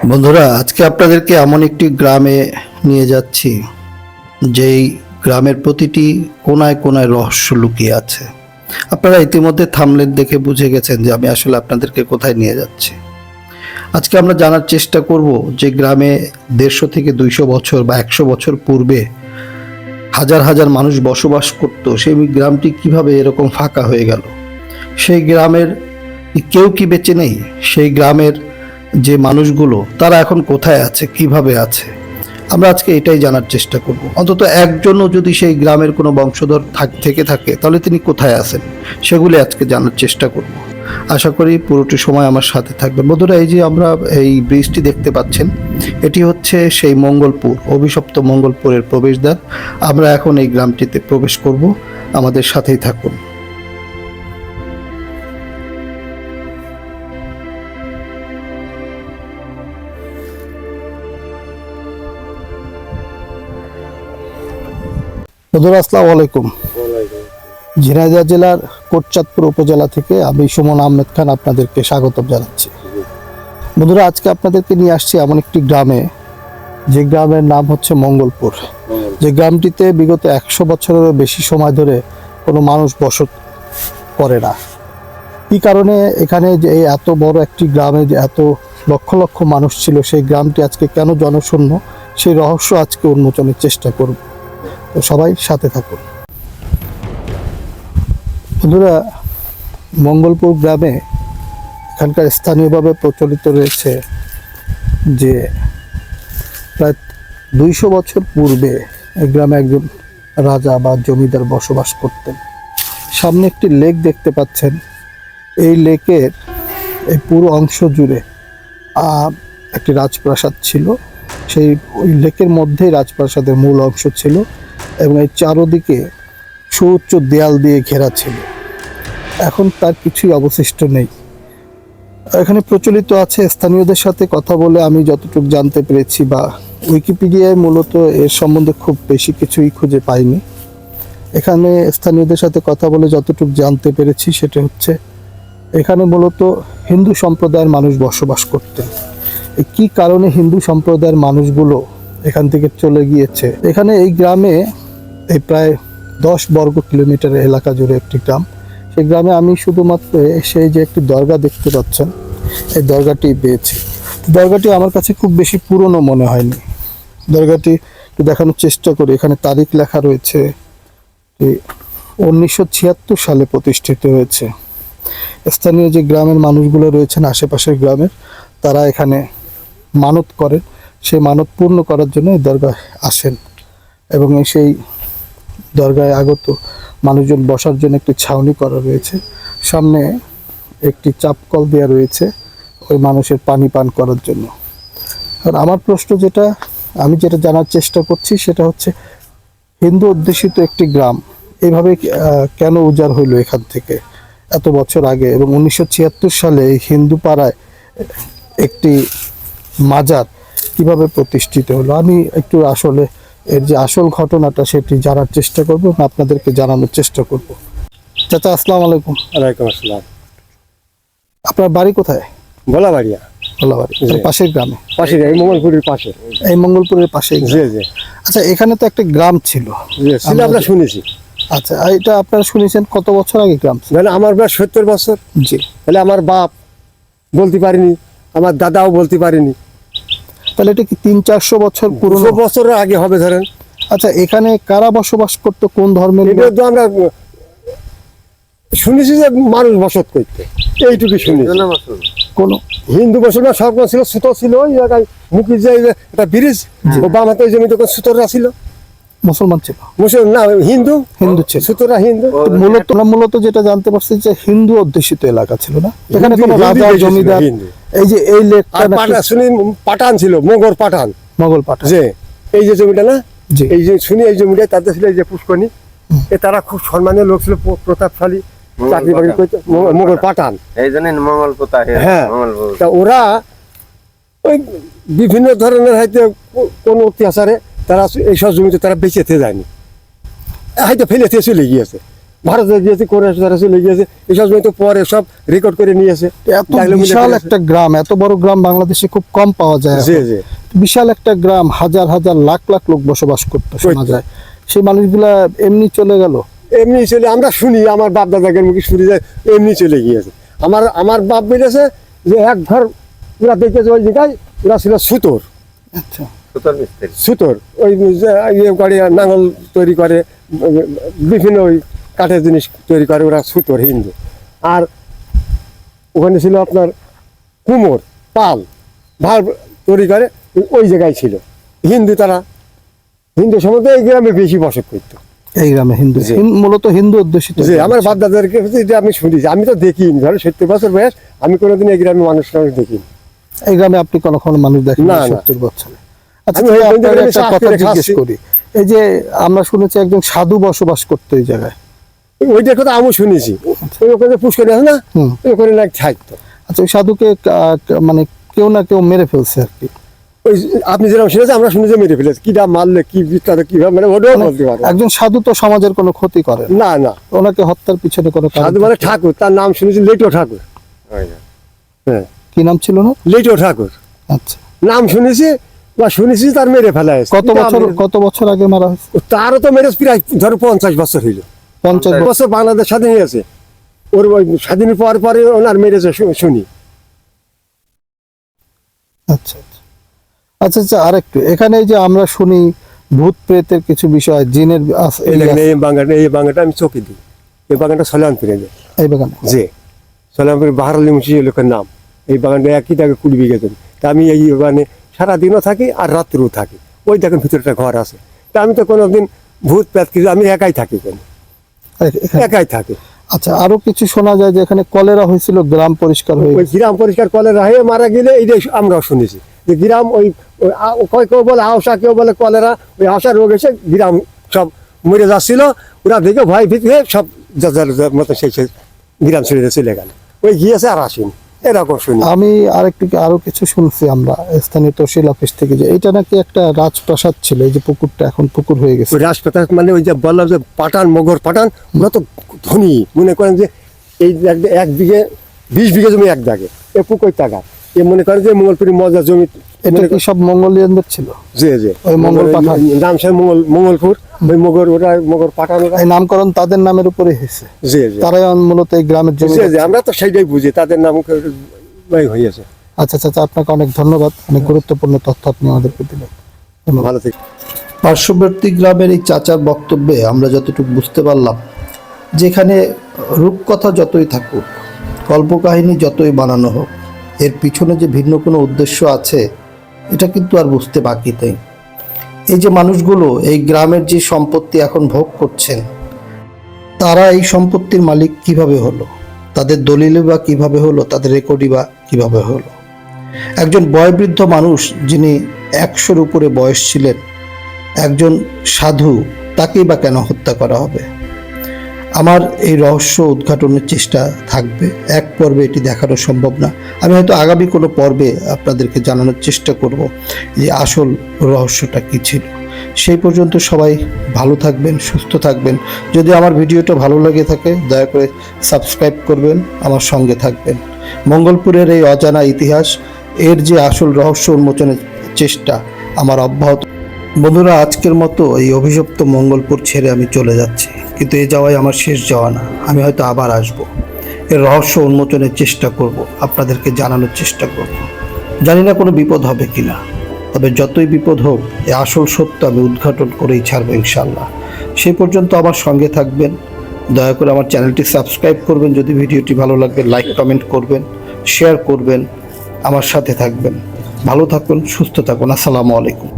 বন্ধুরা, আজকে আপনাদেরকে এমন একটি গ্রামে নিয়ে যাচ্ছি, যেই গ্রামের প্রতিটি কোনায় কোনায় রহস্য লুকিয়ে আছে। আপনারা ইতিমধ্যে থামলেন দেখে বুঝে গেছেন যে আমি আসলে আপনাদেরকে কোথায় নিয়ে যাচ্ছি। আজকে আমরা জানার চেষ্টা করব যে গ্রামে দেড়শো থেকে দুইশো বছর বা একশো বছর পূর্বে হাজার হাজার মানুষ বসবাস করত, সেই গ্রামটি কীভাবে এরকম ফাঁকা হয়ে গেল? সেই গ্রামের কেউ কি বেঁচে নেই? সেই গ্রামের যে মানুষগুলো, তারা এখন কোথায় আছে, কীভাবে আছে? আমরা আজকে এটাই জানার চেষ্টা করব। অন্তত একজনও যদি সেই গ্রামের কোনো বংশধর থাক থেকে তাহলে তিনি কোথায় আছেন? সেগুলি আজকে জানার চেষ্টা করব। আশা করি পুরোটি সময় আমার সাথে থাকবেন বন্ধুরা, এই যে আমরা এই ব্রিজটি দেখতে পাচ্ছেন, এটি হচ্ছে সেই মঙ্গলপুর, অভিশপ্ত মঙ্গলপুরের প্রবেশদ্বার। আমরা এখন এই গ্রামটিতে প্রবেশ করব। আমাদের সাথেই থাকুন। বন্ধুরা আসসালামু আলাইকুম। ঝিনাইদহ জেলার কোটচাঁদপুর উপজেলা থেকে আমি সুমন আহমেদ খান আপনাদেরকে স্বাগত জানাচ্ছি। বন্ধুরা আজকে আপনাদেরকে নিয়ে আসছি এমন একটি গ্রামে যে গ্রামের নাম হচ্ছে মঙ্গলপুর। যে গ্রামটিতে বিগত একশো বছরেরও বেশি সময় ধরে কোনো মানুষ বসত করে না। কি কারণে এখানে যে এত বড় একটি গ্রামে যে এত লক্ষ লক্ষ মানুষ ছিল সেই গ্রামটি আজকে কেন জনশূন্য সেই রহস্য আজকে উন্মোচনের চেষ্টা করব। তো সবাই সাথে থাকুন। বন্ধুরা, মঙ্গলপুর গ্রামে এখানকার স্থানীয়ভাবে প্রচলিত রয়েছে যে প্রায় দুইশো বছর পূর্বে এই গ্রামে একজন রাজা বা জমিদার বসবাস করতেন। সামনে একটি লেক দেখতে পাচ্ছেন। এই লেকের এই পুরো অংশ জুড়ে একটি রাজপ্রাসাদ ছিল। সেই ওই লেকের মধ্যেই রাজপ্রাসাদের মূল অংশ ছিল। এবং এই চারোদিকে সুউচ্চ দেয়াল দিয়ে ঘেরা ছিল। এখন তার কিছুই অবশিষ্ট নেই। এখানে প্রচলিত আছে স্থানীয়দের সাথে কথা বলে আমি যতটুকু জানতে পেরেছি বা উইকিপিডিয়ায় মূলত এর সম্বন্ধে খুব বেশি কিছুই খুঁজে পাইনি। এখানে স্থানীয়দের সাথে কথা বলে যতটুকু জানতে পেরেছি সেটা হচ্ছে, এখানে মূলত হিন্দু সম্প্রদায়ের মানুষ বসবাস করতেন। কি কারণে হিন্দু সম্প্রদায়ের মানুষগুলো এখান থেকে চলে গিয়েছে? এখানে এই গ্রামে এই প্রায় দশ বর্গ কিলোমিটার এলাকা জুড়ে একটি গ্রাম। সেই গ্রামে আমি শুধুমাত্র সেই যে একটি দরগা দেখতে পাচ্ছেন, এই দরগাটি পেয়েছি। দরগাটি আমার কাছে খুব বেশি পুরনো মনে হয়নি। দরগাটি একটু দেখানোর চেষ্টা করি, এখানে তারিখ লেখা রয়েছে উনিশশো ছিয়াত্তর সালে প্রতিষ্ঠিত হয়েছে। স্থানীয় যে গ্রামের মানুষগুলো রয়েছেন আশেপাশের গ্রামের, তারা এখানে মানত করেন। সেই মানত পূর্ণ করার জন্য এই দরগায় আসেন এবং সেই দরগায় আগত মানুষজন বসার জন্য একটি ছাউনি করা রয়েছে। সামনে একটি চাপকল দেওয়া রয়েছে ওই মানুষের পানি পান করার জন্য। আর আমার প্রশ্ন যেটা আমি যেটা জানার চেষ্টা করছি সেটা হচ্ছে হিন্দু অধ্যুষিত একটি গ্রাম এইভাবে আহ, কেন উজাড় হইল এখান থেকে? এত বছর আগে এবং উনিশশো ছিয়াত্তর সালে হিন্দু পাড়ায় একটি মাজার কীভাবে প্রতিষ্ঠিত হলো? আমি একটু আসলে এর যে আসল ঘটনাটা সেটি জানার চেষ্টা করব আপনাদেরকে জানানোর চেষ্টা করব। চাচা আসসালামু আলাইকুম। ওয়ালাইকুম আসসালাম। আপনার বাড়ি কোথায়? ভোলাবাড়িয়া। ভোলাবাড়ি পাশের গ্রামে? পাশে এই মঙ্গলপুরের পাশে। এই মঙ্গলপুরের পাশে জি জি। আচ্ছা এখানে তো একটা গ্রাম ছিল। আমরা শুনেছি। আচ্ছা এটা আপনারা শুনেছেন কত বছর আগে গ্রাম ছিল? মানে আমার বয়স সত্তর বছর। জি। তাহলে আমার বাপ বলতে পারিনি আমার দাদাও বলতে পারিনি। তাহলে এটা কি তিন চারশো বছর পুরনো? পুরো বছর আগে হবে ধরেন। আচ্ছা এখানে কারা বসবাস করতো? কোন ধর্মের এটা তো আমরা শুনেছি যে মানুষ বসত করতে। এইটুকু শুনি কোন? হিন্দু মুসলমান সব ছিল সুতো ছিল ওই জায়গায় মুখি যে একটা ব্রিজ ও বাম হাতে ওই জমিতে সুতোরা ছিল। মুসলমান ছিল? মুসলমান না হিন্দু। হিন্দু ছিল। সুতোরা হিন্দু। মূলত মূলত যেটা জানতে পারছি যে হিন্দু অধ্যুষিত এলাকা ছিল না? এখানে কোনো রাজা জমিদার হিন্দু। এই যে এই লেকটা পাঠান শুনি পাঠান ছিল মোগর পাঠান মোগল পাঠা যে এই যে জমিটা না? এই যে শুনি এই জমিটা তাদের ছিল এই যে পুষ্করণী। এ তারা খুব সম্মানীয় লোক ছিল প্রতাপশালী চাকরি বাকরি করতো মোগল পাঠান এই জন্য মঙ্গল পোতা হ্যাঁ। তা ওরা ওই বিভিন্ন ধরনের হয়তো কোন অত্যাচারে তারা এইসব জমিতে তারা বেঁচে থেকে যায়নি। হয়তো ফেলে থেকে চলে গিয়েছে। ভারতে গিয়েছে কোরিয়া তারা চলে গিয়েছে এসব তো পরে সব রেকর্ড করে নিয়েছে। এত বিশাল একটা গ্রাম এত বড় গ্রাম বাংলাদেশে খুব কম পাওয়া যায় জি জি। বিশাল একটা গ্রাম হাজার হাজার লাখ লাখ লোক বসবাস করতে শোনা। যায়। সেই মানুষগুলা এমনি চলে গেল? এমনি চলে আমরা শুনি আমার বাপ দাদাদের মুখে শুনি যায় এমনি চলে গিয়েছে। আমার আমার বাপ বলেছে যে এক ঘর ওরা দেখেছে ওই জায়গায় ওরা ছিল সুতোর। আচ্ছা। সুতোর ওই যে ইয়ে করে নাঙল তৈরি করে বিভিন্ন ওই কাঠের জিনিস তৈরি করে ওরা সুতোর হিন্দু। আর ওখানে ছিল আপনার কুমোর পাল ভার তৈরি করে ওই- জায়গায় ছিল। হিন্দু তারা হিন্দু সম্বন্ধে এই গ্রামে বেশি বসত করতো। এই গ্রামে হিন্দু জি। মূলত হিন্দু অধ্যুষিত। যে আমার বাপ দাদাদেরকে এটা আমি শুনেছি আমি তো দেখিনি ধরো সত্তর বছর বয়স আমি কোনোদিন এই গ্রামে মানুষ টানুষ দেখিনি। এই গ্রামে আপনি কোনো কোনো মানুষ দেখেন না। সত্তর বছরে? আচ্ছা আমি একটা কথা জিজ্ঞেস করি। এই যে আমরা শুনেছি একজন সাধু বসবাস করতো এই জায়গায়। ওইটার কথা আমি শুনেছি। ওই ওখানে পুষ্করি আছে না? ওই ওখানে না থাকতো আচ্ছা ওই সাধুকে মানে কেউ না কেউ মেরে ফেলছে আর কি। ওই আপনি যেরকম শুনেছেন আমরা শুনেছি মেরে ফেলেছি। কিটা মারলে কি বিস্তার কীভাবে মানে ওটাও মানে বলতে পারব না। একজন সাধু তো সমাজের কোনো ক্ষতি করে না। না ওনাকে হত্যার পিছনে কোনো সাধু মানে ঠাকুর। তার নাম শুনেছি লেটো ঠাকুর। হ্যাঁ কি নাম ছিল না লেটো ঠাকুর। আচ্ছা। নাম শুনেছি বা শুনেছি তার মেরে ফেলা হয়েছে। কত বছর মেরে- কত বছর আগে মারা হয়েছে? তারও তো মেরেজ প্রায় ধরো পঞ্চাশ বছর হইল। পঞ্চাশ বছর বছর বাংলাদেশ স্বাধীন হয়েছে ওর ওই স্বাধীনের পর পরে ওনার মেরেছে শুনি। আচ্ছা আচ্ছা। আচ্ছা আচ্ছা আরেকটু। এখানে যে আমরা শুনি ভূত প্রেতের কিছু বিষয় জিনের এই এই এই বাগানটা এই বাগানটা আমি চোখে দিই। এই বাগানটা সলামপুরে দেয় এই বাগানে সলামপুরে মুন্সি লোকের নাম। এই বাগানটা একই জায়গায় কুড়ি বিঘে জমি। তা আমি এই বাগানে সারাদিনও থাকি আর রাত্রেও থাকি। ওই দেখেন ভিতরটা ঘর আছে। তা আমি তো কোনোদিন ভূত প্যাত কিছু আমি একাই থাকি কেন একাই থাকে। আচ্ছা আরও কিছু শোনা যায় যে এখানে কলেরা হয়েছিল গ্রাম পরিষ্কার হয়ে ওই গ্রাম পরিষ্কার কলেরা হয়ে মারা গেলে এইটাই আমরাও শুনেছি যে গ্রাম ওই কেউ বলে আওসা কেউ বলে কলেরা ওই আওসা রোগ এসে গ্রাম সব মরে যাচ্ছিল। ওরা দেখে ভয় ভীত হয়ে সব যার যার মতো সেই গ্রাম ছেড়ে চলে গেল। ওই গিয়েছে আর আসেনি। এরকম শুনি। আমি আরেকটু আরও কিছু শুনছি আমরা স্থানীয় তহসিল অফিস থেকে যে এটা নাকি একটা রাজপ্রাসাদ ছিল এই যে পুকুরটা এখন পুকুর হয়ে গেছে। রাজপ্রাসাদ মানে ওই যে বললাম যে পাঠান মগর পাঠান ওরা তো ধনী। মনে করেন যে এই এক- বিঘে বিশ বিঘে জমি এক দাগে এ পুকুর টাকা? এ মনে করেন যে মঙ্গলপুরি মজা জমি এটা কি সব মঙ্গোলিয়ানদের ছিল? জি জি। ওই মঙ্গল পাঠান। নাম সে মঙ্গল মঙ্গলপুর। ওই মগর ওরা মগর পাঠান এই নামকরণ তাদের নামের উপরে হয়েছে। জি জি। তারাই মূলত এই গ্রামের জমি জি জি আমরা তো সেইটাই বুঝি তাদের নাম হয়েছে। আচ্ছা আচ্ছা আচ্ছা, আপনাকে অনেক ধন্যবাদ। অনেক গুরুত্বপূর্ণ তথ্য আপনি আমাদেরকে দিলেন। ভালো থেকে পার্শ্ববর্তী গ্রামের এই চাচার বক্তব্যে আমরা যতটুকু বুঝতে পারলাম যেখানে রূপকথা যতই থাকুক কল্পকাহিনী যতই বানানো হোক এর পিছনে যে ভিন্ন কোনো উদ্দেশ্য আছে, এটা কিন্তু আর বুঝতে বাকি নেই। এই যে মানুষগুলো, এই গ্রামের যে সম্পত্তি এখন ভোগ করছেন, তারা এই সম্পত্তির মালিক কীভাবে হলো? তাদের দলিলে বা কীভাবে হলো? তাদের রেকর্ডই বা কীভাবে হলো? একজন বয়োবৃদ্ধ মানুষ যিনি একশোর উপরে বয়স ছিলেন, একজন সাধু, তাকেই বা কেন হত্যা করা হবে? আমার এই রহস্য উদ্ঘাটনের চেষ্টা থাকবে। এক পর্বে এটি দেখানো সম্ভব না। আমি হয়তো আগামী কোনো পর্বে আপনাদেরকে জানানোর চেষ্টা করব যে আসল রহস্যটা কী ছিল। সেই পর্যন্ত সবাই ভালো থাকবেন, সুস্থ থাকবেন। যদি আমার ভিডিওটা ভালো লেগে থাকে, দয়া করে সাবস্ক্রাইব করবেন, আমার সঙ্গে থাকবেন। মঙ্গলপুরের এই অজানা ইতিহাস, এর যে আসল রহস্য উন্মোচনের চেষ্টা আমার অব্যাহত। বন্ধুরা, আজকের মতো এই অভিশপ্ত মঙ্গলপুর ছেড়ে আমি চলে যাচ্ছি। কিন্তু এ যাওয়াই আমার শেষ যাওয়া না। আমি হয়তো আবার আসব। এর রহস্য উন্মোচনের চেষ্টা করব, আপনাদেরকে জানানোর চেষ্টা করব। জানি না কোনো বিপদ হবে কিনা, তবে যতই বিপদ হোক, এ আসল সত্য আমি উদ্ঘাটন করেই ছাড়বো ইনশাল্লাহ সেই পর্যন্ত আমার সঙ্গে থাকবেন। দয়া করে আমার চ্যানেলটি সাবস্ক্রাইব করবেন, যদি ভিডিওটি ভালো লাগবে লাইক, কমেন্ট করবেন, শেয়ার করবেন, আমার সাথে থাকবেন। ভালো থাকুন, সুস্থ থাকুন। আসসালামু আলাইকুম।